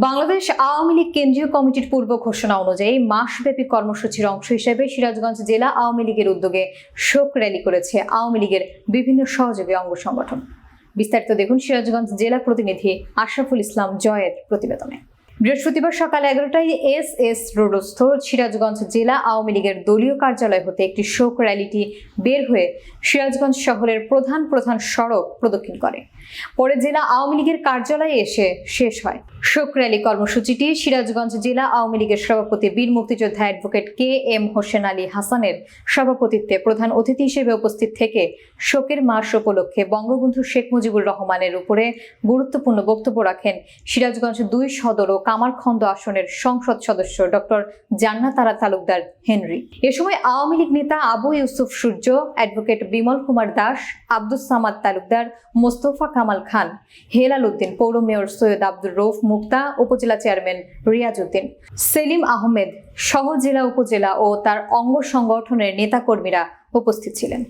বাংলাদেশ আওয়ামী লীগ কেন্দ্রীয় কমিটির পূর্ব ঘোষণা অনুযায়ী মাসব্যাপী কর্মসূচির অংশ হিসেবে সিরাজগঞ্জ জেলা আওয়ামী লীগের উদ্যোগে শোক র্যালি করেছে আওয়ামী লীগের বিভিন্ন সহযোগী অঙ্গ সংগঠন। বিস্তারিত দেখুন সিরাজগঞ্জ জেলা প্রতিনিধি আশরাফুল ইসলাম জয়ের প্রতিবেদনে। বৃহস্পতিবার সকাল এগারোটায় এস এস রোডস্থ সিরাজগঞ্জ জেলা আওয়ামী লীগের দলীয় কার্যালয় হতে একটি শোক র্যালিটি বের হয়ে সিরাজগঞ্জ শহরের প্রধান প্রধান সড়ক প্রদক্ষিণ করে। পরে জেলা আওয়ামী লীগের কার্যালয়ে এসে শেষ হয়। শোক র্যালি কর্মসূচিটি সিরাজগঞ্জ জেলা আওয়ামী লীগের সভাপতি বীর মুক্তিযোদ্ধা advocate K M Hossain Ali হাসানের সভাপতিত্বে প্রধান অতিথি হিসেবে উপস্থিত থেকে শোকের মাস উপলক্ষে বঙ্গবন্ধু শেখ মুজিবুর রহমানের উপরে গুরুত্বপূর্ণ বক্তব্য রাখেন সিরাজগঞ্জ দুই সদর ও কামারখন্দ আসনের সংসদ সদস্য ডক্টর জান্নাতারা তালুকদার হেনরি। এ সময় আওয়ামী লীগ নেতা আবু ইউসুফ সূর্য, অ্যাডভোকেট বিমল কুমার দাস, আব্দুস সামাদ তালুকদার, মোস্তফা কামাল খান, হেলাল উদ্দিন পৌর মেয়র সৈয়দ আব্দুর রৌফ মুক্তা উপজেলা চেয়ারম্যান রিয়াজ উদ্দিন সেলিম আহমেদ সহ জেলা উপজেলা ও তার অঙ্গ সংগঠনের নেতাকর্মীরা উপস্থিত ছিলেন।